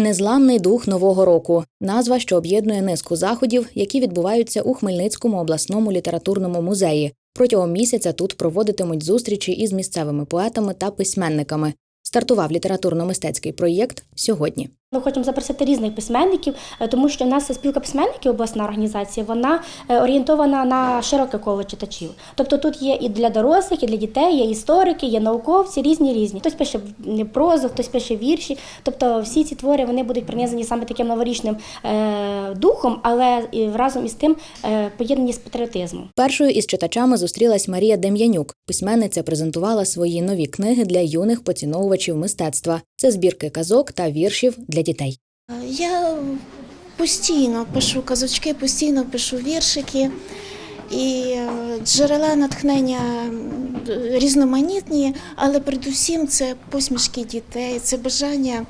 Незламний дух нового року назва, що об'єднує низку заходів, які відбуваються у Хмельницькому обласному літературному музеї. Протягом місяця тут проводитимуть зустрічі із місцевими поетами та письменниками. Стартував літературно-мистецький проєкт сьогодні. Ми хочемо запросити різних письменників, е, тому що у нас спілка письменників, обласна організація, вона е, орієнтована на широке коло читачів. Тобто тут є і для дорослих, і для дітей, є історики, є науковці, різні різні. Хтось пише прозу, хтось пише вірші. Тобто всі ці твори вони будуть принесені саме таким новорічним е, духом, але разом із тим поєднані з патріотизмом. Першою із читачами зустрілась Марія Дем'янюк. Письменниця презентувала свої нові книги для юних поціновувачів мистецтва. Це збірки казок та віршів для дітей. Я постійно пишу казочки, постійно пишу віршики. І е, джерела натхнення різноманітні, але передусім це посмішки дітей, це бажання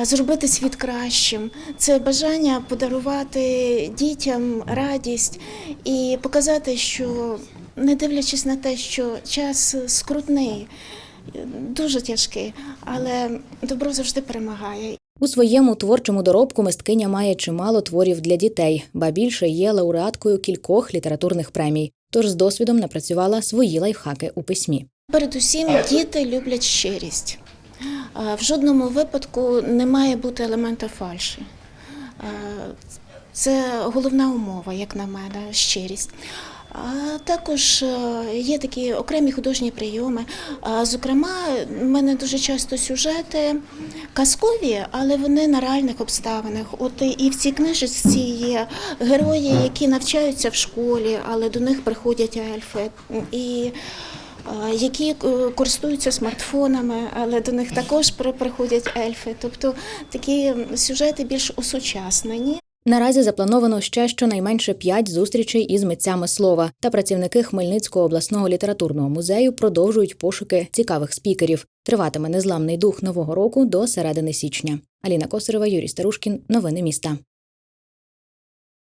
е, зробити світ кращим, це бажання подарувати дітям радість і показати, що не дивлячись на те, що час скрутний, е, дуже тяжкий, але добро завжди перемагає. У своєму творчому доробку мисткиня має чимало творів для дітей, ба більше є лауреаткою кількох літературних премій. Тож з досвідом напрацювала свої лайфхаки у письмі. Передусім, діти люблять щирість. В жодному випадку не має бути елемента фальші. Це головна умова, як на мене, щирість. А також е, є такі окремі художні прийоми. Зокрема, в мене дуже часто сюжети казкові, але вони на реальних обставинах. От і- в цій книжці є герої, які навчаються в школі, але до них приходять ельфи. І які е, користуються смартфонами, але до них також при- приходять ельфи. Тобто такі сюжети більш осучаснені. Наразі заплановано ще щонайменше п'ять зустрічей із митцями слова. Та працівники Хмельницького обласного літературного музею продовжують пошуки цікавих спікерів. Триватиме незламний дух нового року до середини січня. Аліна Косарева, Юрій Старушкін. Новини міста.